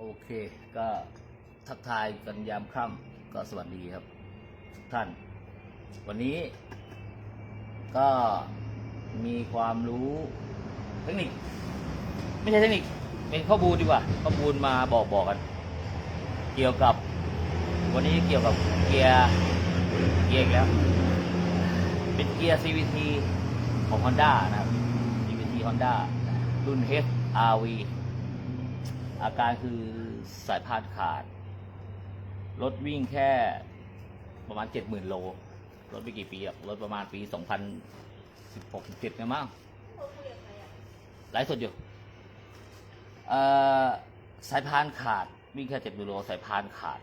โอเคก็ทักทายกันยามค่ำก็สวัสดีครับทุกท่าน วันนี้ก็มีความรู้เทคนิค ไม่ใช่เทคนิค เป็นข้อมูลดีกว่า ข้อมูลมาบอกบอกกัน เกี่ยวกับ วันนี้เกี่ยวกับเกียร์เกียร์แล้ว เป็นเกียร์ CVT ของ Honda นะครับ CVT Honda รุ่น HRV อาการคือสายพานขาด รถวิ่งแค่ประมาณ70,000โล รถไม่กี่ปีอะรถประมาณปี2016 17เนี่ยมั้งไลฟ์สดอยู่สายพานขาดวิ่งแค่70,000โลสายพานขาด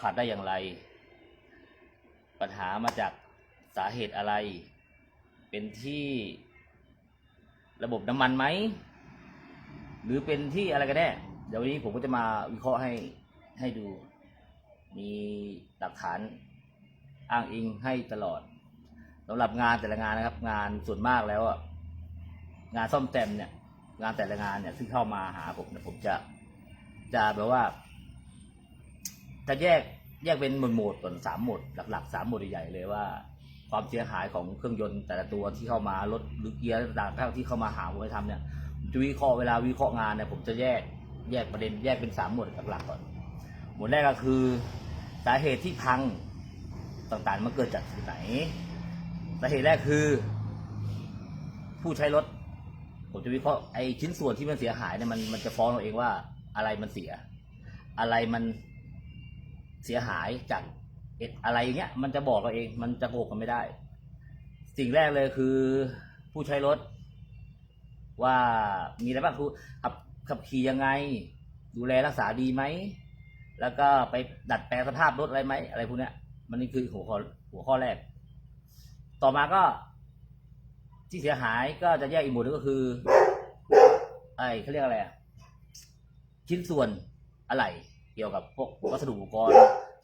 ขาดได้อย่างไร ปัญหามาจากสาเหตุอะไร เป็นที่ระบบน้ำมันไหม หรือเป็นที่อะไรกันแน่เดี๋ยววันนี้ผมก็จะมาวิเคราะห์ให้ให้ดู มีหลักฐานอ้างอิงให้ตลอดสำหรับงานแต่ละงานนะครับ งานส่วนมากแล้วอะงานซ่อมแซมเนี่ย งานแต่ละงานเนี่ยซึ่งเข้ามาหาผมเนี่ยผมจะจะแบบว่า จะแยกแยกเป็นหมวดหมวดก่อนสามหมวดหลักๆสามหมวดใหญ่ๆเลยว่า ความเสียหายของเครื่องยนต์แต่ละตัวที่เข้ามารถหรือเกียร์ต่างๆที่เข้ามาหาผมไปทำเนี่ย จะวิเคราะห์เวลาวิเคราะห์งานเนี่ยผมจะแยกแยกประเด็นแยกเป็นสามหมวดหลักๆก่อน หมวดแรกก็คือสาเหตุที่พังต่างๆมันเกิดจากที่ไหน สาเหตุแรกคือ ผู้ใช้รถ ผมจะวิเคราะห์ไอ้ชิ้นส่วนที่มันเสียหายเนี่ยมันมันจะฟ้องเราเองว่าอะไรมันเสีย อะไรมันเสียหายจากเอ็ดอะไรเงี้ยมันจะบอกเราเองมันจะโกหกกันไม่ได้ สิ่งแรกเลยคือ ผู้ใช้รถ ว่ามีอะไรบ้างคือขับขับขี่ยังไง ดูแลรักษาดีไหม แล้วก็ไปดัดแปลงสภาพรถอะไรไหมอะไรพวกเนี้ย มันนี่คือหัวข้อหัวข้อแรก ต่อมาก็ ที่เสียหายก็จะแยกอีกหมวดหนึงก็คือ ไอ้เขาเรียกอะไรอะชิ้นส่วนอะไรเกี่ยวกับพวกวัสดุอุปกรณ์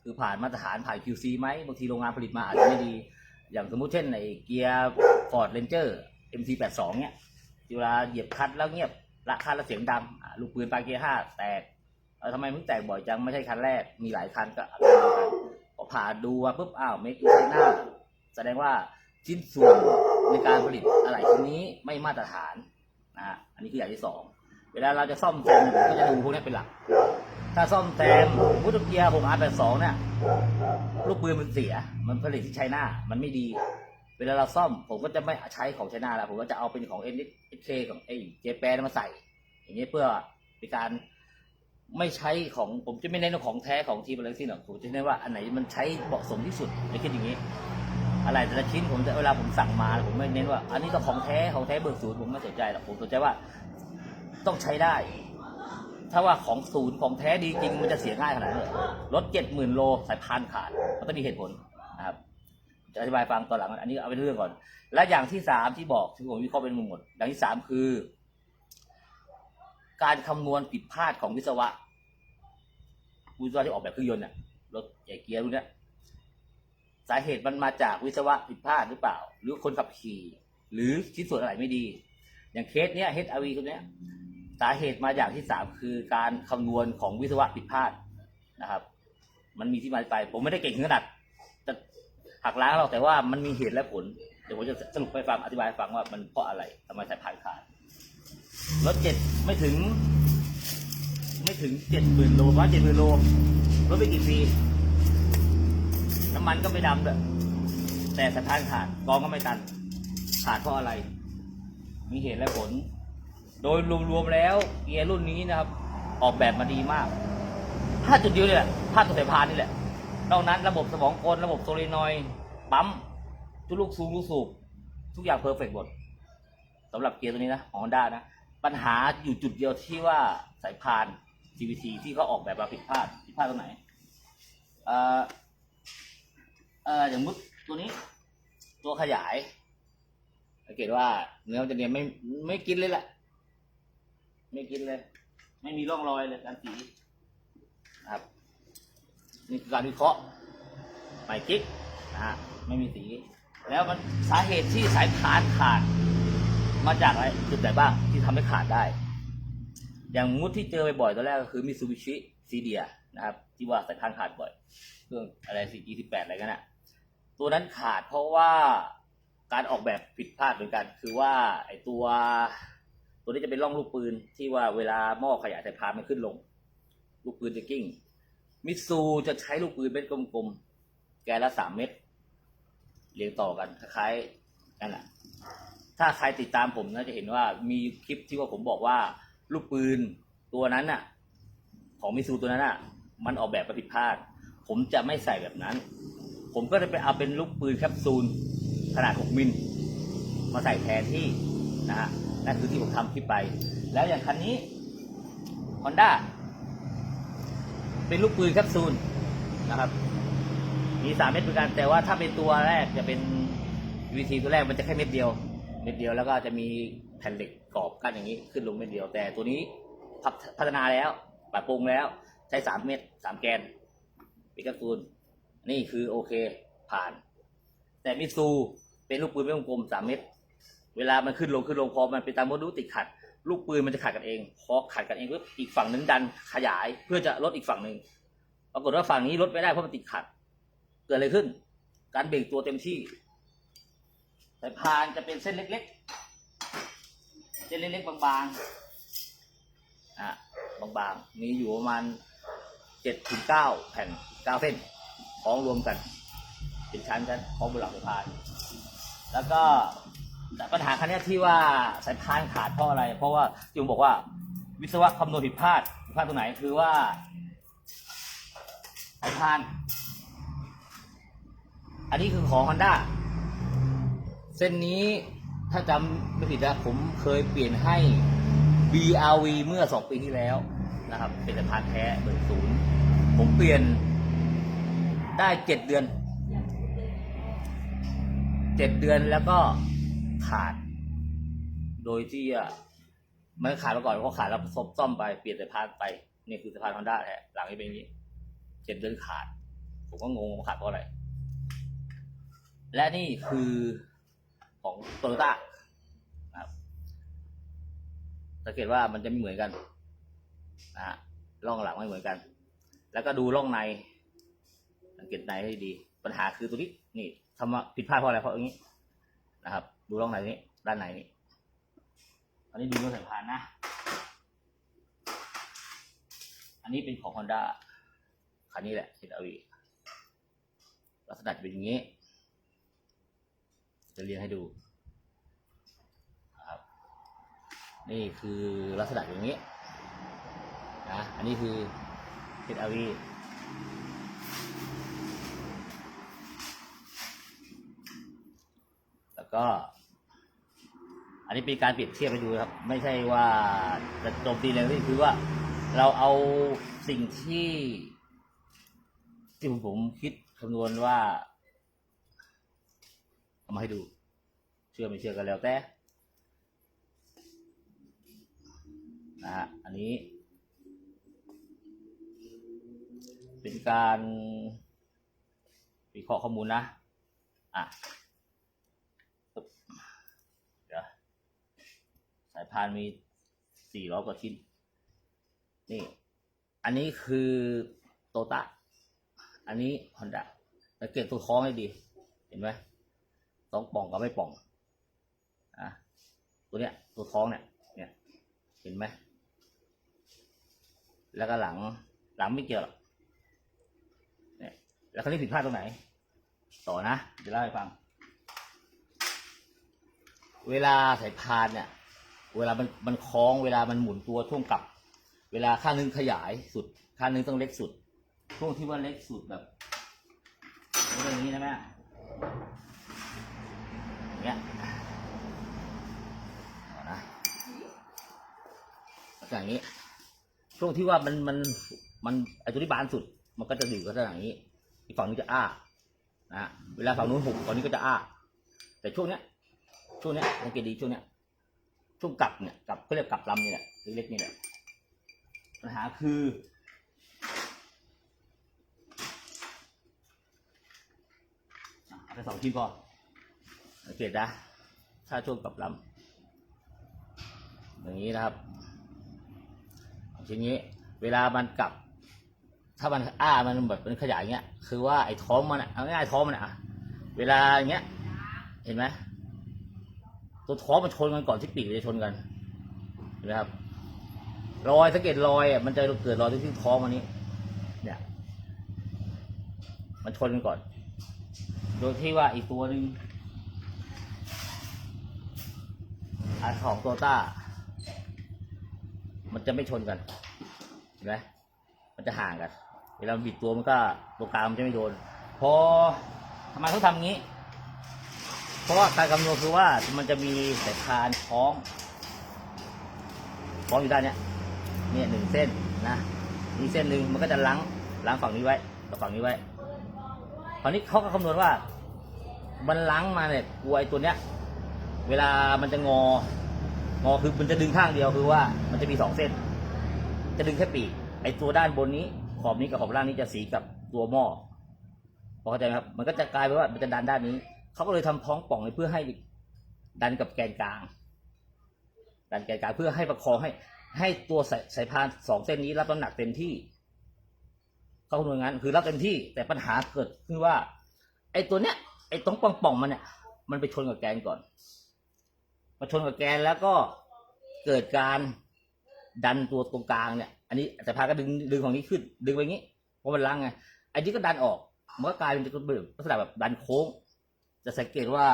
คือผ่านมาตรฐานผ่าน QC ไหมบางทีโรงงานผลิตมาอาจจะไม่ดี อย่างสมมุติเช่นไอ้เกียร์ Ford Ranger MT82 เนี่ย ที่เวลาเหยียบคลัดแล้วเงียบละคลัดแล้วเสียงดังอะลูกปืนปาเกียห้าแตกเออทำไมมึงแตกบ่อยจังไม่ใช่คันแรกมีหลายคันก็อาการเดียวกันพอผ่าดูมาปุ๊บอ้าวเมกิไชน่าแสดงว่าชิ้นส่วนในการผลิตอะไรชิ้นนี้ไม่มาตรฐานนะฮะอันนี้คืออย่างที่สองเวลาเราจะซ่อมแซมผมก็จะดูพวกนี้เป็นหลัก ถ้าซ่อมแซมพุทธเกียร์ผมอาร์แปดสองเนี่ยลูกปืนมันเสีย มันผลิตที่ไชน่ามันไม่ดี เวลาเราซ่อมผมก็จะไม่ใช้ของไชน่าแล้วผมก็จะเอาเป็นของเอ็นเอเคของไอ้เจแปนมาใส่ อย่างนี้เพื่อเป็นการไม่ใช้ของผมจะไม่เน้นว่าของแท้ของทีมอะไรทั้งสิ้นหรอกผมจะเน้นว่าอันไหนมันใช้เหมาะสมที่สุดไม่คิดอย่างนี้ อะไรแต่ละชิ้นผมจะเวลาผมสั่งมาผมไม่เน้นว่า อันนี้ก็ของแท้ของแท้เบอร์ศูนย์ผมไม่สนใจหรอกผมสนใจว่าต้องใช้ได้ ถ้าว่าของศูนย์ของแท้ดีจริงมันจะเสียง่ายขนาดนั้นรถเจ็ดหมื่นโลสายพานขาดมันต้องมีเหตุผลนะครับ จะอธิบายฟังตอนหลัง อันนี้เอาเป็นเรื่องก่อน และอย่างที่สามที่บอกที่ผมวิเคราะห์เป็นหมด อย่างที่สามคือ การคำนวณผิดพลาดของวิศวะวิศวะที่ออกแบบเครื่องยนต์น่ะรถใหญ่เกียร์รุ่นนี้สาเหตุมันมาจากวิศวะผิดพลาดหรือเปล่า หรือคนขับขี่ หรือชิ้นส่วนอะไรไม่ดี อย่างเคสเนี้ย HRV ตัวเนี้ยสาเหตุมาอย่างที่สามคือการคำนวณของวิศวะผิดพลาดนะครับ มันมีที่มาที่ไป ผมไม่ได้เก่งขนาด หักล้างหรอกแต่ว่ามันมีเหตุและผล เดี๋ยวผมจะสรุปให้ฟังอธิบายให้ฟังว่ามันเพราะอะไรทำไมสายพานขาดรถเจ็ดไม่ถึง ไม่ถึงเจ็ดหมื่นโลว่าเจ็ดหมื่นโลรถไปกี่ปีน้ำมันก็ไม่ดำเลยแต่สายพานขาดกองก็ไม่ตัน ขาดเพราะอะไร มีเหตุและผล โดยรวมๆแล้วเกียร์รุ่นนี้นะครับ ออกแบบมาดีมากพลาดจุดเดียวนี่แหละพลาดตัวสายพานนี่แหละนอกนั้นระบบสมองกลระบบโซลินอย ปั๊มทุกลูกซูมลูกสูบทุกอย่างเพอร์เฟกต์หมดสำหรับเกียร์ตัวนี้นะของฮอนด้านะ ปัญหาอยู่จุดเดียวที่ว่าสายพาน CVT ที่เขาออกแบบมาผิดพลาดผิดพลาดตรงไหนเอ่อเอ่ออย่างมุดตัวนี้ ตัวขยายสังเกตว่าเนื้อมันจะเนี่ยไม่ไม่กินเลยแหละไม่กินเลย ไม่มีร่องรอยเลยการสีครับ นี่คือการวิเคราะห์หมายกิ๊กนะฮะ ไม่มีสี แล้วมันสาเหตุที่สายพานขาด มาจากอะไรจุดไหนบ้างที่ทำให้ขาดได้ อย่างมุดที่เจอบ่อยๆตัวแรกก็คือมิซูบิชิซีเดียนะครับ ที่ว่าสายพานขาดบ่อยเครื่องอะไรสี่ีสิบแปดอะไรกันอะตัวนั้นขาดเพราะว่าการออกแบบผิดพลาดเหมือนกัน คือว่าไอตัว ตัวนี้จะเป็นร่องลูกปืนที่ว่าเวลาหม้อขยายสายพานมันขึ้นลง ลูกปืนจะกิ้งมิซูจะใช้ลูกปืนเป็นกลมๆ แกนละสามเม็ด เรียงต่อกันคล้ายๆนั่นแหละถ้าใครติดตามผมนะจะเห็นว่ามีคลิปที่ว่าผมบอกว่าลูกปืนตัวนั้นน่ะ ของมิซูตัวนั้นน่ะ มันออกแบบมาผิดพลาด ผมจะไม่ใส่แบบนั้น ผมก็จะไปเอาเป็นลูกปืนแคปซูลขนาด 6 มิล มาใส่แทนที่นะฮะนั่นคือที่ผมทำคลิปไป แล้วอย่างคันนี้ Honda เป็นลูกปืนแคปซูลนะครับ มีสามเม็ดเหมือนกัน แต่ว่าถ้าเป็นตัวแรกจะเป็นวีทีตัวแรกมันจะแค่เม็ดเดียว เม็ดเดียวแล้วก็จะมีแผ่นเหล็กกรอบกั้นอย่างนี้ขึ้นลงเม็ดเดียว แต่ตัวนี้พัฒพัฒนาแล้วปรับปรุงแล้วใช้สามเม็ดสามแกนป็นแคปซูลนี่คือโอเคผ่าน แต่มิตซูเป็นลูกปืนไม่วงกลมสามเม็ดเวลามันขึ้นลงขึ้นลงพอมันเป็นตามโมดูลติดขัด ลูกปืนมันจะขัดกันเองพอขัดกันเองปุ๊บอีกฝั่งหนึ่งดันขยายเพื่อจะลดอีกฝั่งหนึ่งปรากฏว่าฝั่งนี้ลดไม่ได้เพราะมันติดขัด กิดอะไรขึ้น การเบ่งตัวเต็มที่สายพานจะเป็นเส้นเล็กๆ เส้นเล็กๆบางๆอะบางๆ มีอยู่ประมาณเจ็ดถึงเก้าแผ่นเก้าเส้นคล้องรวมกัน เป็นชั้นชั้นคล้องบนหลังสายพาน แล้วก็แต่ปัญหาครั้งนี้ที่ว่าสายพานขาดเพราะอะไร เพราะว่าจุงบอกว่าวิศวะคำนวณผิดพลาดผิดพลาดตรงไหนคือว่าสายพาน อันนี้คือของ Honda เส้นนี้ถ้าจำไม่ผิดนะผมเคยเปลี่ยนให้ BRV เมื่อสองปีที่แล้วนะครับ เป็นสายพานแท้เบอร์ศูนย์ผมเปลี่ยนได้เจ็ดเดือนเจ็ดเดือนแล้วก็ขาด โดยที่อะมันขาดมาก่อนเพราะขาดแล้วซบซ่อมไปเปลี่ยนสายพานไปนี่คือสายพานฮอนด้าแท้หลังนี้เป็นอย่างนี้ เจ็ดเดือนขาด ผมก็งงว่าขาดเพราะอะไร และนี่คือของโตโยต้าครับสังเกตว่ามันจะไม่เหมือนกันนะฮะร่องหลังไม่เหมือนกัน แล้วก็ดูร่องใน สังเกตในให้ดี ปัญหาคือตัวนี้นี่ทำมาผิดพลาดเพราะอะไรเพราะอย่างนี้นะครับ ดูร่องในนี้ ด้านในนี้อันนี้ดูเรื่องสายพานนะ อันนี้เป็นของ Honda คันนี้แหละ HRV ลักษณะจะเป็นอย่างนี้ จะเรียงให้ดูนะครับนี่คือลักษณะอย่างนี้นะอันนี้คือ HRV แล้วก็ อันนี้เป็นการเปรียบเทียบให้ดูครับ ไม่ใช่ว่าจะโจมตีเลยนี่คือว่าเราเอาสิ่งที่ที่ผมคิดคำนวณว่า เอามาให้ดู เชื่อไม่เชื่อกันแล้วแต่นะฮะอันนี้ เป็นการวิเคราะห์ข้อมูลนะอะเดี๋ยวสายพานมีสี่ร้อยกว่าชิ้น นี่ อันนี้คือโตต้าอันนี้ฮอนด้าสังเกตตัวคล้องให้ดี เห็นไหม สองป่องกับไม่ป่องอะตัวเนี้ยตัวท้องเนี่ยเนี่ยเห็นไหมแล้วก็หลังหลังไม่เกี่ยวหรอกเนี่ยแล้วเขาเรียกผิดพลาดตรงไหน ต่อนะเดี๋ยวเล่าให้ฟัง เวลาสายพานเนี่ย เวลามันมันคล้องเวลามันหมุนตัวช่วงกลับ เวลาข้างนึงขยายสุดข้างนึงต้องเล็กสุดช่วงที่ว่าเล็กสุดแบบอย่างนี้นะแม่ เงี้ยเอานะลัอย่างนี้ ช่วงที่ว่ามันมันมันไอตัวที่บานสุด มันก็จะอยู่กษณะอย่างนี้ อีกฝั่งนึงจะอ้านะเวลาฝั่งนู้นหุบฝั่งนี้ก็จะอ้า แต่ช่วงเนี้ย ช่วงเนี้ยสังเกตดีช่วงเนี้ย ช่วงกลับเนี่ยกลับเขาเรียกกลับลำนี่แหละเล็กๆนี่แหละปัญหาคืออะเอาไปสองชิ้นพอ สังเกตนะ ถ้าช่วงกลับลำอย่างนี้นะครับทีนี้เวลามันกลับ ถ้ามันอ้ามันแบบเป็นขยายเงี้ย คือว่าไอ้ท้องมันอะเอาง่ายๆท้องมันอะเวลาอย่างเงี้ย เห็นไหมตัวท้องมันชนกันก่อนที่ปีกจะชนกันเห็นไหมครับรอยสังเกตรอยอะมันจะเกิดรอยที่ท้องมันนี้ เนี่ย มันชนกันก่อน โดยที่ว่าอีกตัวหนึ่งอัน ของโตต้า มันจะไม่ชนกันเห็นไหมมันจะห่างกัน เวลาบิดตัวมันก็ตัวกลางมันจะไม่โดน พอทำไมเขาทำงี้ เพราะว่าการคำนวณคือว่ามันจะมีสายพานคล้องคล้องอยู่ด้านเนี้ยเนี่ยหนึ่งเส้นนะอีกเส้นหนึ่งมันก็จะล้างล้างฝั่งนี้ไว้กับฝั่งนี้ไว้คราวนี้เขาก็คำนวณว่า มันล้างมาเนี่ยกลัวไอ้ตัวเนี้ย เวลามันจะงอ งอคือมันจะดึงข้างเดียวคือว่ามันจะมีสองเส้น จะดึงแค่ปีกไอ้ตัวด้านบนนี้ ขอบนี้กับขอบล่างนี้จะสีกับตัวหม้อพอเข้าใจไหมครับ มันก็จะกลายเป็นว่ามันจะดันด้านนี้ เขาก็เลยทำท้องป่องเพื่อให้ดันกับแกนกลาง ดันแกนกลางเพื่อให้ประคองให้ ให้ตัวสายสายพานสองเส้นนี้รับน้ำหนักเต็มที่เขาคำนวณงั้นคือรับเต็มที่ แต่ปัญหาเกิดคือว่า ไอ้ตัวเนี้ยไอ้ตรงป่องป่องมันเนี่ยมันไปชนกับแกนก่อน มาชนกับแกนแล้วก็เกิดการดันตัวตรงกลางเนี่ย อันนี้สายพานก็ดึงดึงของนี้ขึ้น ดึงไปงี้เพราะมันล้างไงไอ้นนี้ก็ดันออกมันก็กลายเป็นจะเป็นลักษณะแบบดันโค้ง จะสังเกตว่า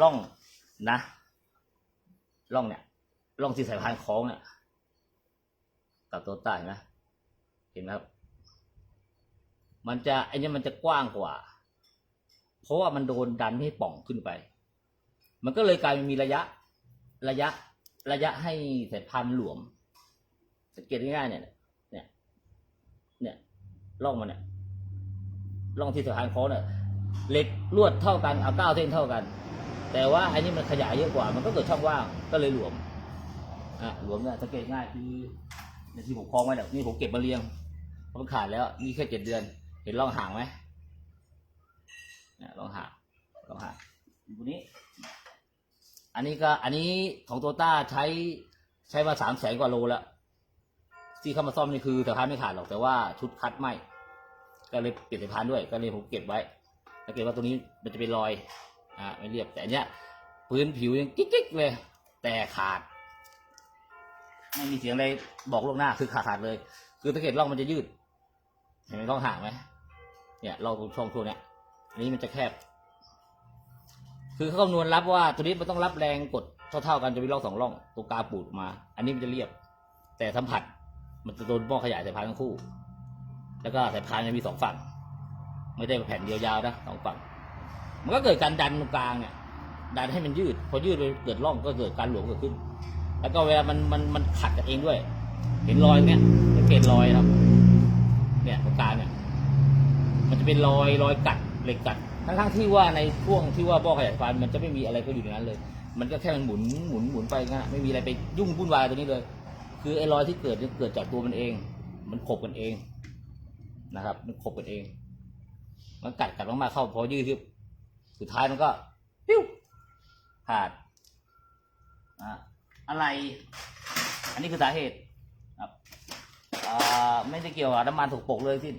ล่องนะ ล่องเนี่ยล่องที่สายพานคล้องเนี่ยกับตัวใต้นะเห็นไหมครับ มันจะไอ้นี่มันจะกว้างกว่า เพราะว่ามันโดนดันให้ป่องขึ้นไป มันก็เลยกลายเป็นมีระยะระยะระยะให้สายพานหลวม สังเกตง่ายๆเนี่ย เนี่ย เนี่ยล่องมันเนี่ยล่องที่สายพานคล้องเนี่ยเหล็กลวดเท่ากันเอาเก้าเส้นเท่ากัน แต่ว่าไอันนี้มันขยายเยอะกว่า มันก็เกิดช่องว่างก็เลยหลวมอะหลวมเนี่ยสังเกตง่ายคือในที่ผมคล้องไว้เนี่ยนี่ผมเก็บมาเรียงเพราะมันขาดแล้วนี่แค่เจ็ดเดือน เห็นร่องห่างไหมเนี่ยร่องห่างร่องห่างดูนี้ อันนี้ก็อันนี้ของโตต้าใช้ใช้มาสามแสนกว่าโลแล้วที่เข้ามาซ่อมนี่คือสายพานไม่ขาดหรอกแต่ว่าชุดคัดไม่ก็เลยเปลี่ยนสายพานด้วยก็เลยผมเก็บไว้สังเกตว่าตรงนี้มันจะเป็นรอยอ่าไม่เรียบแต่เนี้ยพื้นผิวยังกิ๊กๆเลย แต่ขาดไม่มีเสียงอะไรบอกล่วงหน้าคือขาดขาดเลย คือสังเกตร่องมันจะยืด เห็นไหมร่องห่างไหมเนี่ยรองตรงช่องตัวเนี้ยอันนี้มันจะแคบ คือเขาคำนวณรับว่าตัวนี้มันต้องรับแรงกดเท่าๆกันจะมีร่องสองร่องตรงกาปูดมา อันนี้มันจะเรียบ แต่สัมผัส มันจะโดนหม้อขยายสายพานทั้งคู่ แล้วก็สายพานมันมีสองฝั่ง ไม่ได้แผ่นเดียวยาวนะสองฝั่ง มันก็เกิดการดันตรงกลางเนี่ยดันให้มันยืด พอยืดไปเกิดร่องก็เกิดการหลวมเกิดขึ้น แล้วก็เวลามันมันมันขัดกันเองด้วย เห็นรอยเนี้ยสังเกตรอยครับ เนี่ยตรงกลางเนี่ย มันจะเป็นรอยรอยกัดเหล็กกัดทั้งทั้งๆที่ว่าในช่วงที่ว่าบ่อขยายฟันมันจะไม่มีอะไรก็อยู่ในนั้นเลย มันก็แค่มันหมุนหมุนหมุนไปงั้นะไม่มีอะไรไปยุ่งวุ่นวายตัวนี้เลย คือไอ้รอยที่เกิดเนี่ยเกิดจากตัวมันเอง มันขบกันเองนะครับ มันขบกันเอง มันกัดกัดมากๆเข้าพอยืดคือสุดท้ายมันก็ปิ้วขาดอะอะไร อันนี้คือสาเหตุ ไม่ได้เกี่ยวกับน้ำมันถูกปกเลยที่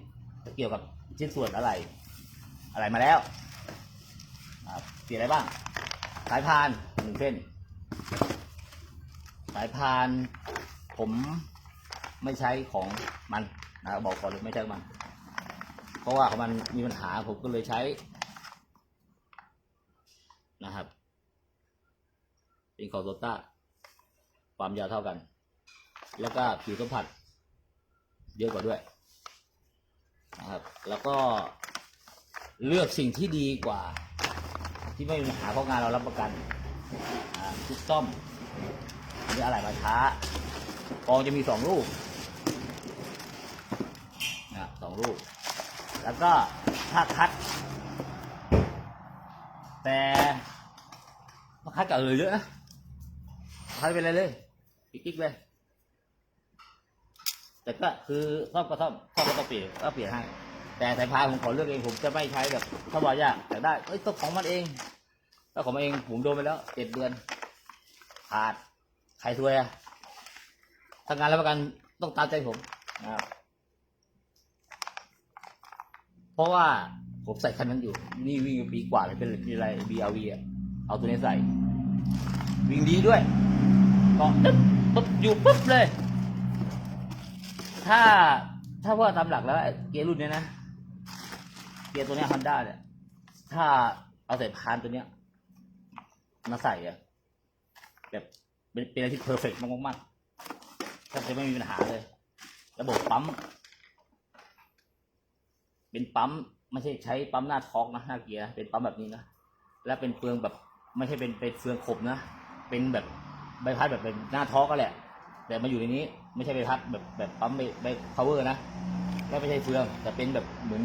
เกี่ยวกับชิ้นส่วนอะไร อะไรมาแล้วเสียอะไรบ้าง สายพานหนึ่งเส้น สายพาน ผมไม่ใช้ของมันนะบอกก่อนเลยไม่ใช่ของมัน เพราะว่าของมันมีปัญหาผมก็เลยใช้ นะครับ เป็นของโตต้าความยาวเท่ากัน แล้วก็ผิวสัมผัส เยอะกว่าด้วยนะครับแล้วก็เลือกสิ่งที่ดีกว่า ที่ไม่มีปัญหาเพราะงานเรารับประกันอ่าทุกซ่อมหรืออะไรมาช้ากองจะมีสองลูกนะสองลูก แล้วก็ถ้าคัด แต่มาคัดกับเออเยอะนะคัดไปเลยเลยกิ๊กๆเลย แต่ก็คือซ่อมก็ซ่อมซ่อมก็ต้องเปลี่ยนก็เปลี่ยนให้ แต่สายพานผมขอเลือกเองผมจะไม่ใช้แบบถ้าบอกยากแต่ได้เอ้ยต้องของมันเองแล้วผมเองผมโดนไปแล้วเจ็ดเดือนขาดใครซวยอะทำงานแล้วประกันต้องตามใจผมนะครับเพราะว่าผมใส่คันนั้นอยู่ นี่วิ่งปีกว่าเลยเป็นอะไร BRV อะเอาตัวนี้ใส่ วิ่งดีด้วยเกาะตึ๊บปุ๊บอยู่ปุ๊บเลย ถ้าถ้าว่าตามหลักแล้วเกียร์รุ่นเนี้ยนะ เกียร์ตัวเนี้ฮอนด้าเนี่ย ถ้าเอาใส่พานตัวเนี้ย มาใส่อะแบบเป็นเป็นอะไรที่เพอร์เฟกต์มากๆแทบจะไม่มีปัญหาเลย ระบบปั๊ม เป็นปั๊มไม่ใช่ใช้ปั๊มหน้าท็อกนะหน้าเกียร์เป็นปั๊มแบบนี้นะ และเป็นเฟืองแบบ ไม่ใช่เป็นเป็นเฟืองขบนะ เป็นแบบใบพัดแบบเป็นหน้าท็อกก็แหละ แต่มาอยู่ในนี้ ไม่ใช่ใบพัดแบบแบบปั๊มใบใบพาวเวอร์นะและไม่ใช่เฟือง แต่เป็นแบบเหมือน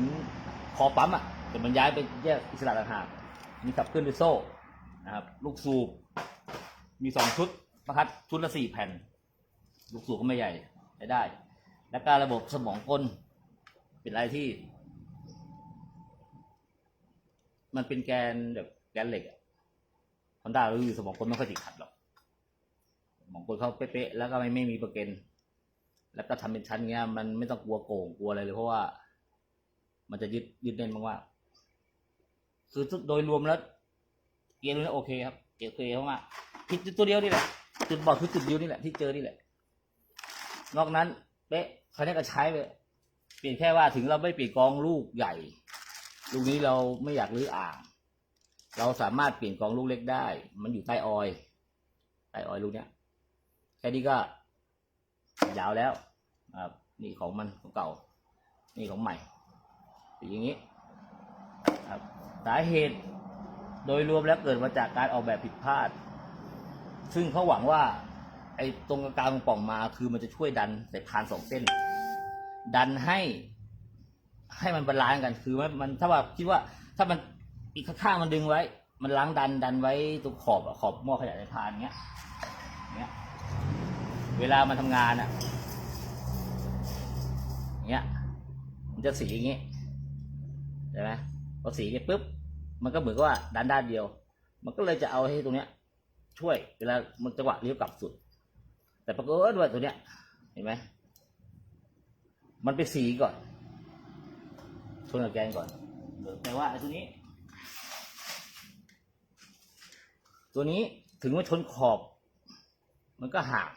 คอปั๊มอะแต่มันย้ายไปแยกอิสระต่างหากมีขับเคลื่อนด้วยโซ่นะครับลูกสูบมีสองชุดประคัดชุดละสี่แผ่น ลูกสูบก็ไม่ใหญ่ใช้ได้ แล้วก็ระบบสมองกลเป็นอะไรที่ มันเป็นแกนแบบแกนเหล็กอะฮอนด้าหรือสมองกลไม่ค่อยติดขัดหรอกสมองกลเขาเป๊ะๆแล้วก็ไม่ไม่มีประเกน แล้วก็ทำเป็นชั้นเงี้ย มันไม่ต้องกลัวโกงกลัวอะไรเลย เพราะว่า มันจะยึดยึดแน่นมากๆคือโดยรวมแล้วเกียร์ตัวนี้โอเคครับเกียร์โอเคมากผิดตัวเดียวนี่แหละจุดบอดคือจุดเดียวนี่แหละที่เจอนี่แหละ นอกนั้นเป๊ะคราวนี้ก็ใช้ไปเปลี่ยนแค่ว่าถึงเราไม่เปลี่ยนกองลูกใหญ่ ลูกนี้เราไม่อยากรื้ออ่าง เราสามารถเปลี่ยนกองลูกเล็กได้ มันอยู่ใต้ออยใต้ออยลูกเนี้ยแค่นี้ก็ ยาวแล้วครับนี่ของมันของเก่า นี่ของใหม่เป็นอย่างนี้ครับสาเหตุโดยรวมแล้วเกิดมาจากการออกแบบผิดพลาด ซึ่งเขาหวังว่า ไอ้ตรงกลางป่องมาคือมันจะช่วยดันสายพานสองเส้น ดันให้ ให้มันบาลานซ์กันคือมันมันถ้าว่าคิดว่าถ้ามันอีกข้างมันดึงไว้ มันล้างดันดันไว้ตรงขอบขอบหม้อขยายสายพานเงี้ยเงี้ย เวลามันทำงานอะเงี้ย มันจะสีอย่างงี้ใช่ไหมพอสีอย่างงี้ปุ๊บ มันก็เหมือนกับว่าด้านด้านเดียว มันก็เลยจะเอาให้ตรงเนี้ย ช่วย เวลามันจังหวะเลี้ยวกลับสุด แต่ปรากฏว่าตัวเนี้ย เห็นไหมมันไปสีก่อนชนกับแกนก่อน แต่ว่าไอ้ตัวนี้ ตัวนี้ถึงว่าชนขอบ มันก็ห่าง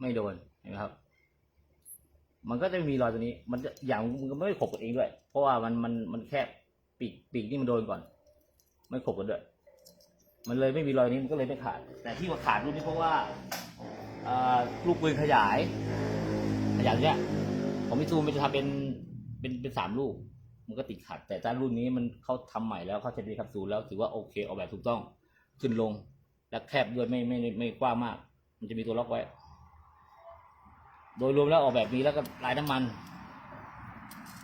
ไม่โดนเห็นไหมครับ มันก็จะไม่มีรอยตัวนี้ มันจะอย่างมันก็ไม่ขบกันเองด้วย เพราะว่ามันมันมันแคบปีกปีกนี่มันโดนก่อน ไม่ขบกันด้วย มันเลยไม่มีรอยนี้มันก็เลยไม่ขาด แต่ที่ว่าขาดรุ่นนี้เพราะว่าลูกปืนขยาย ขยายเนี้ยของมิซูมันจะทำเป็นเป็นเป็นสามลูก มันก็ติดขัด แต่ถ้ารุ่นนี้มันเขาทำใหม่แล้วเขาใช้ดีคับซูลแล้วถือว่าโอเคออกแบบถูกต้องขึ้นลงและแคบด้วยไม่ไม่ไม่กว้างมาก มันจะมีตัวล็อกไว้ โดยรวมแล้วออกแบบนี้แล้วก็ลายน้ำมัน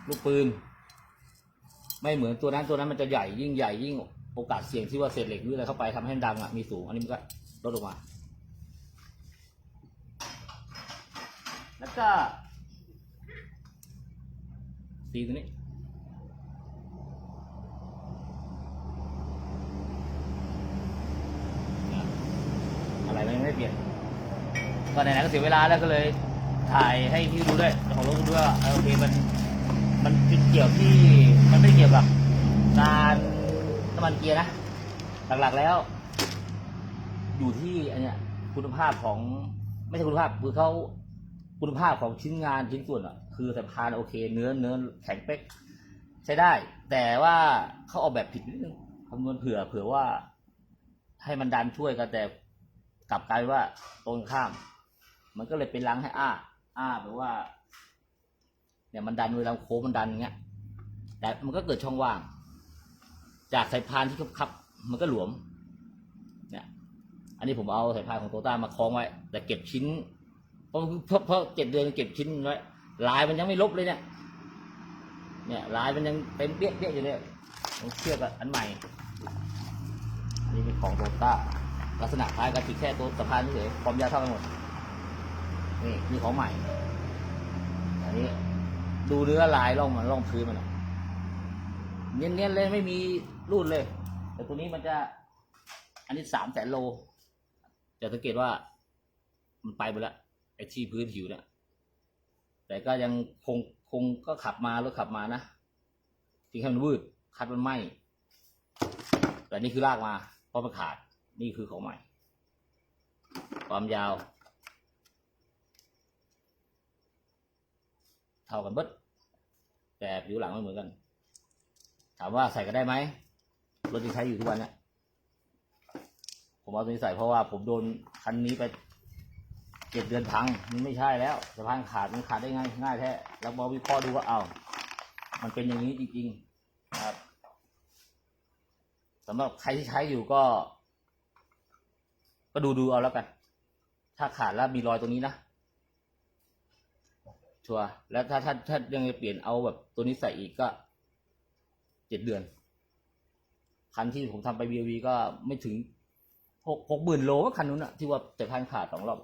ลูกปืน ไม่เหมือนตัวนั้นตัวนั้นมันจะใหญ่ยิ่งใหญ่ยิ่งโอกาสเสี่ยงที่ว่าเศษเหล็กหรืออะไรเข้าไปทำให้ดังอะมีสูง อันนี้มันก็ลดลงมา แล้วก็สีตัวนี้อะไรมันไม่เปลี่ยนก็ไหนๆก็เสียเวลาแล้วก็เลย ถ่ายให้พี่ดูด้วยของรถดูด้วยโอเคมันมันเกี่ยวที่มันไม่เกี่ยวกับการน้ำมันเกียร์นะ หลักๆแล้ว อยู่ที่อันเนี้ยคุณภาพของไม่ใช่คุณภาพคือเขาคุณภาพของชิ้นงานชิ้นส่วนอะ คือสายพานโอเค เนื้อเนื้อแข็งเป๊กใช้ได้ แต่ว่าเขาออกแบบผิดนิดนึงคำนวณเผื่อเผื่อว่าให้มันดันช่วยกันแต่กลับกลายว่าตรงข้าม มันก็เลยเป็นล้างให้อ้า อ้าแบบว่าเนี่ยมันดันเวลาโค้งมันดันอย่างเงี้ย แต่มันก็เกิดช่องว่าง จากสายพานที่คับๆมันก็หลวม เนี่ย อันนี้ผมเอาสายพานของโตต้ามาคล้องไว้ แต่เก็บชิ้น เพราะเพราะเจ็ดเดือนเก็บชิ้นไว้ลายมันยังไม่ลบเลยเนี่ย เนี่ยลายมันยังเต็มเปี้ยเปี้ยอยู่เนี่ยผมเชื่อกับอันใหม่อันนี้เป็นของโตต้าลักษณะคล้ายกันติดแค่ตัวสะพานเฉยความยาวเท่ากันหมด นี่นี่ของใหม่ อันนี้ ดูเนื้อลายร่องมันร่องพื้นมันเนียนๆเลยไม่มีรูดเลย แต่ตัวนี้มันจะ อันนี้สามแสนโล จะสังเกตว่า มันไปหมดแล้วไอ้ที่พื้นผิวเนี่ยแต่ก็ยังคงคงก็ขับมารถขับมานะที่แค่มันวืดคัดมันไหมแต่นี่คือลากมาเพราะมันขาดนี่คือของใหม่ ความยาว เท่ากันเบิดแต่ผิวหลังไม่เหมือนกัน ถามว่าใส่กันได้ไหมรถที่ใช้อยู่ทุกวันเนี่ยผมเอาตัวนี้ใส่เพราะว่าผมโดนคันนี้ไปเจ็ดเดือนพังมันไม่ใช่แล้วสะพานขาดมันขาดได้ง่ายง่ายแท้แล้วมาวิเคราะห์ดูว่าเอา้ามันเป็นอย่างนี้จริงๆครับสำหรับใครที่ใช้อยู่ก็ ก็ดูดูเอาแล้วกัน ถ้าขาดแล้วมีรอยตรงนี้นะ ชัวร์แล้วถ้าถ้าถ้ายังจะเปลี่ยนเอาแบบตัวนี้ใส่อีกก็เจ็ดเดือน คันที่ผมทำไปวีวีก็ไม่ถึงหกหกหมื่นโลก็คันนู้นอะที่ว่าจะพันขาดสองรอบ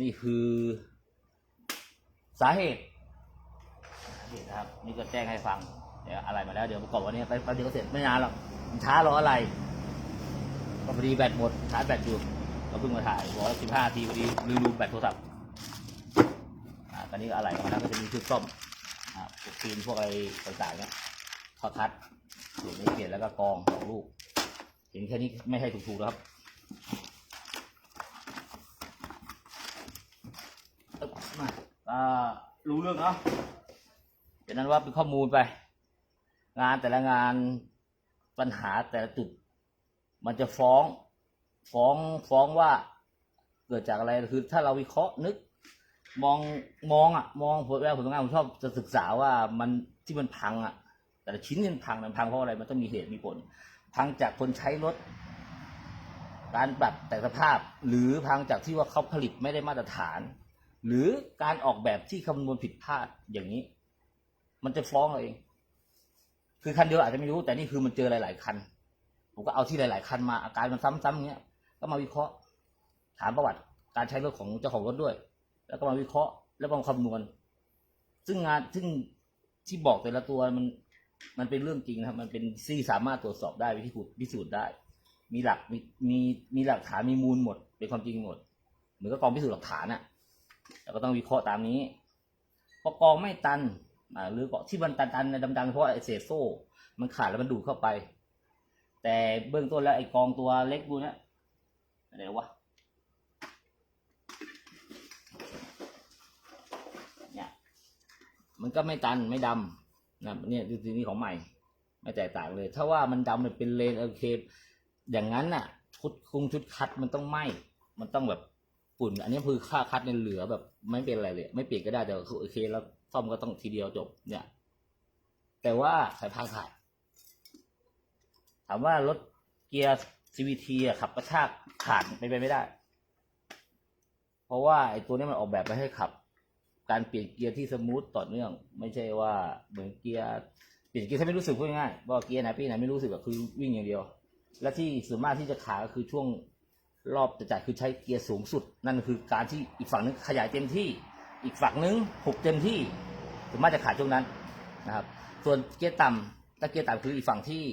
นี่คือสาเหตุสาเหตุนะครับ นี่ก็แจ้งให้ฟัง เดี๋ยวอะไรมาแล้ว เดี๋ยวประกอบวันนี้ไปไปเดี๋ยวเสร็จไม่นานหรอกช้ารออะไรก็พอดีแบตหมดชาร์จแบตอยู่ ก็เพิ่งมาถ่ายบอกว่าสิบห้าทีพอดีลืมดูแบตโทรศัพท์อ่าตอนนี้ก็อะไรมาแล้วก็จะมีชุดซ่อมอ่าพวกฟิล์มพวกอะไรต่างๆเนี่ยทอคัดเปลี่ยนนี้เปลี่ยนแล้วก็กองสองลูกเห็นแค่นี้ไม่ให้ถูกๆแล้วครับอิบมารู้เรื่องเนาะเดี๋ยวนั้นว่าเป็นข้อมูลไป งานแต่ละงานปัญหาแต่ละจุด มันจะฟ้อง ฟ้องฟ้องว่าเกิดจากอะไรคือถ้าเราวิเคราะห์นึก มองมองอะ มองผมเวลาผมทำงานผมชอบจะศึกษาว่ามันที่มันพังอะ แต่ชิ้นมันพังมันพังเพราะอะไรมันต้องมีเหตุมีผล พังจากคนใช้รถ การปรับแต่สภาพ หรือพังจากที่ว่าเขาผลิตไม่ได้มาตรฐาน หรือการออกแบบที่คำนวณผิดพลาดอย่างนี้ มันจะฟ้องเราเองคือคันเดียวอาจจะไม่รู้ แต่นี่คือมันเจอหลาย ๆ คัน ผมก็เอาที่หลาย ๆ คันมาอาการมันซ้ำๆอย่างเงี้ย ก็มาวิเคราะห์ ถามประวัติการใช้รถของเจ้าของรถด้วย แล้วก็มาวิเคราะห์ แล้วมาคำนวณ ซึ่งงานซึ่งที่บอกแต่ละตัวมันมันเป็นเรื่องจริงนะครับ มันเป็นซี่สามารถตรวจสอบได้วิธีพิสูจน์ได้ มีหลักมีมีมีหลักฐานมีมูลหมด เป็นความจริงหมด เหมือนกับกองพิสูจน์หลักฐานอะแล้วก็ต้องวิเคราะห์ตามนี้พอกองไม่ตันหรือเกาะที่มันตันๆในดำๆเพราะไอเศษโซ่ มันขาดแล้วมันดูดเข้าไป แต่เบื้องต้นแล้วไอ้กองตัวเล็กดูเนะ อะไรวะเนี่ยมันก็ไม่ตันไม่ดำนะเนี่ยดูทีนี้ของใหม่ ไม่แตกต่างเลย ถ้าว่ามันดำเนี่ยเป็นเลนโอเค อย่างนั้นน่ะ ชุดคุงชุดคัดมันต้องไหมมันต้องแบบฝุ่น อันนี้คือค่าคัดเนี่ยเหลือแบบไม่เป็นอะไรเลย ไม่เปลี่ยนก็ได้แต่โอเคแล้วซ่อมก็ต้องทีเดียวจบ เนี่ย แต่ว่าสายพานขาดถามว่ารถเกียร์ CVT อะขับกระชากขาดไปนไปไม่ได้ เพราะว่าไอ้ตัวนี้มันออกแบบมาให้ขับ การเปลี่ยนเกียร์ที่สมูทต่อเนื่อง ไม่ใช่ว่าเหมือนเกียร์เปลี่ยนเกียร์ถ้าไม่รู้สึกพูดง่ายๆว่าเกียร์ไหนปีไหนไม่รู้สึกก็คือวิ่งอย่างเดียว และที่ส่วนมากที่จะขาดก็คือช่วงรอบจะจ่ายคือใช้เกียร์สูงสุด นั่นคือการที่อีกฝั่งนึงขยายเต็มที่ อีกฝั่งนึงหุบเต็มที่ส่วนมากจะขาดช่วงนั้นนะครับ ส่วนเกียร์ต่ำถ้าเกียร์ต่ำคืออีกฝั่งที่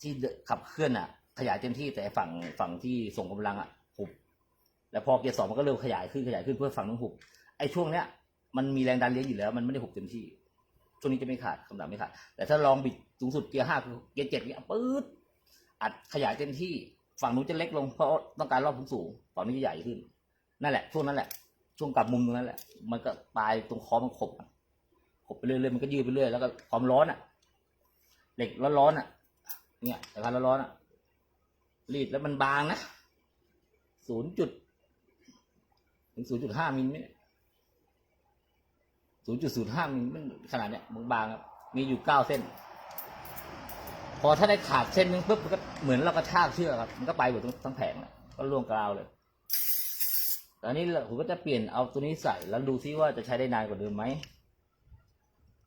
ที่ขับเคลื่อนอะ ขยายเต็มที่แต่ฝั่งฝั่งที่ส่งกำลังอะหุบแล้วพอเกียร์สองมันก็เริ่มขยายขึ้นขยายขึ้นเพื่อฝั่งนู้นหุบไอ้ช่วงเนี้ยมันมีแรงดันเลี้ยงอยู่แล้ว มันไม่ได้หุบเต็มที่ช่วงนี้จะไม่ขาดคำสั่งไม่ขาด แต่ถ้าลองบิดสูงสุดเกียร์ห้าคือเกียร์เจ็ดเนี่ยปื๊ดอัดขยายเต็มที่ฝั่งนู้นจะเล็กลงเพราะต้องการรอบสูงๆฝั่งนี้จะใหญ่ขึ้น นั่นแหละ ช่วงนั้นแหละ ช่วงกลับมุมตรงนั้นแหละ มันก็ปลายตรงคอมันขบขบไปเรื่อยๆมันก็ยืดไปเรื่อยแล้วก็ความร้อนอะ เหล็กร้อนๆอะ เนี่ยแต่การร้อนๆอะ รีดแล้วมันบางนะศูนย์จุดถึงศูนย์จุดห้ามิลไหมศูนย์จุดศูนย์ห้ามิลมันขนาดเนี้ยบางๆครับมีอยู่เก้าเส้น พอถ้าได้ขาดเส้นนึงปุ๊บมันก็เหมือนเรากระชากเชือกครับ มันก็ไปหมดทั้งทั้งแผงเลยก็ล่วงกราวเลยตอนนี้ผมก็จะเปลี่ยนเอาตัวนี้ใส่แล้วดูซิว่าจะใช้ได้นานกว่าเดิมไหม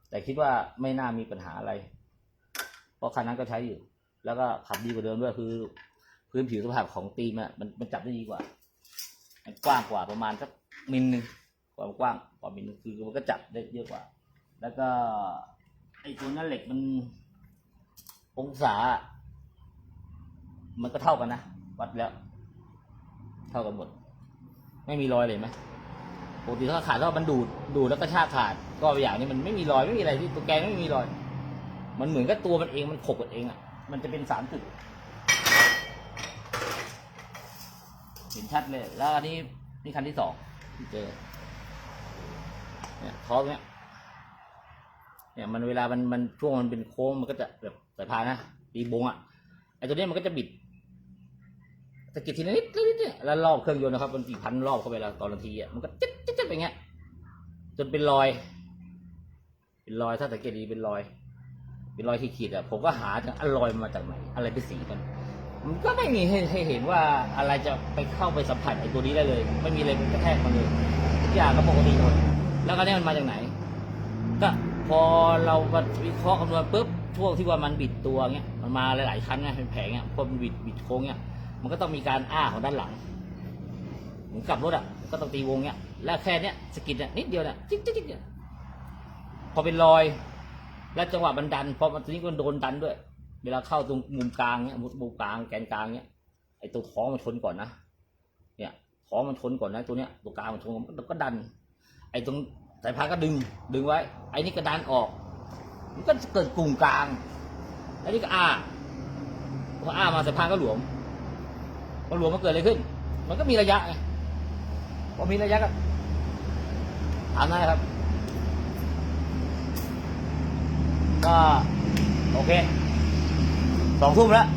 แต่คิดว่าไม่น่ามีปัญหาอะไร เพราะคันนั้นก็ใช้อยู่ แล้วก็ขับดีกว่าเดิมด้วยคือ พื้นผิวสภาพของตีมอะมันมันจับได้ดีกว่า มันกว้างกว่าประมาณสักมิลหนึ่งความกว้างกว่ามิลหนึงคือมันก็จับได้เยอะกว่า แล้วก็ไอ้ตัวนั้นเหล็กมันองศา มันก็เท่ากันนะวัดแล้ว เท่ากันหมด ไม่มีรอยเลยไหมปกติถ้าขาดถ้ามันดูดดูดแล้วก็ชากขาด ก็อย่างนี้มันไม่มีรอยไม่มีอะไรที่ตัวแกนไม่มีรอย มันเหมือนกับตัวมันเองมันขบกันเองอะมันจะเป็นสามจุด เห็นชัดเลย แล้วอันนี้นี่คันที่สองที่เจอ เนี่ยท้องเนี่ยเนี่ยมันเวลามันมันช่วงมันเป็นโค้งมันก็จะแบบสายพานนะตีบงอะไอตัวนี้มันก็จะบิดสะกิดทีละนิดนิดเนี่ยแล้วรอบเครื่องยนต์นะครับ มันกี่พันรอบเข้าไปแล้วตอนนาทีอะมันก็จิ๊ดจิ๊ดจิ๊ดไปอย่างเงี้ย จนเป็นรอย เป็นรอยถ้าสังเกตดีเป็นรอย เป็นรอยที่ขีดอะผมก็หาจังอันรอยมาจากไหนอะไรเป็นสีมัน มันก็ไม่มีให้ให้เห็นว่าอะไรจะไปเข้าไปสัมผัสไอ้ตัวนี้ได้เลย ไม่มีอะไรเป็นกระแทกมันเลยทุกอย่างก็ปกติหมดแล้วก็เนี่ยมันมาจากไหน ก็พอเราวิเคราะห์คำนวณปุ๊บช่วงที่ว่ามันบิดตัวเงี้ยมันมาหลายๆครั้งไงเป็นแผงเงี้ยพอมันบิดบิดโค้งเงี้ยมันก็ต้องมีการอ้าของด้านหลังเหมือนกลับรถอะก็ต้องตีวงเงี้ยแล้วแค่เนี้ยสกิดเนี่ยนิดเดียวเนี่ยจิ๊กจิ๊กจิ๊กเนี่ยพอเป็นรอย แล้วจังหวะมันดันพอมันทีนี้ก็โดนดันด้วย เวลาเข้าตรงมุมกลางเนี้ยมุมกลางแกนกลางเนี้ยไอ้ตัวท้องมันชนก่อนนะเนี่ยท้องมันชนก่อนนะตัวเนี้ยตัวกลางมันชนก่อนก็ดัน ไอ้ตรงสายพานก็ดึงดึงไว้ ไอ้นี่ก็ดันออก มันก็เกิดกลุ่มกลางไอ้นี่ก็อ้าพออ้ามาสายพานก็หลวมพอหลวมมันเกิดอะไรขึ้น มันก็มีระยะไงพอมีระยะก็ตามนั้นะครับก็โอเค สองทุ่มแล้ว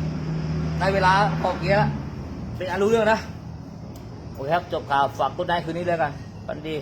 ได้เวลาออกเกียร์แล้วเป็นอารู้เรื่องนะ โอเคครับ จบข่าวฝากต้นได้คืนนี้เลยกันปันดี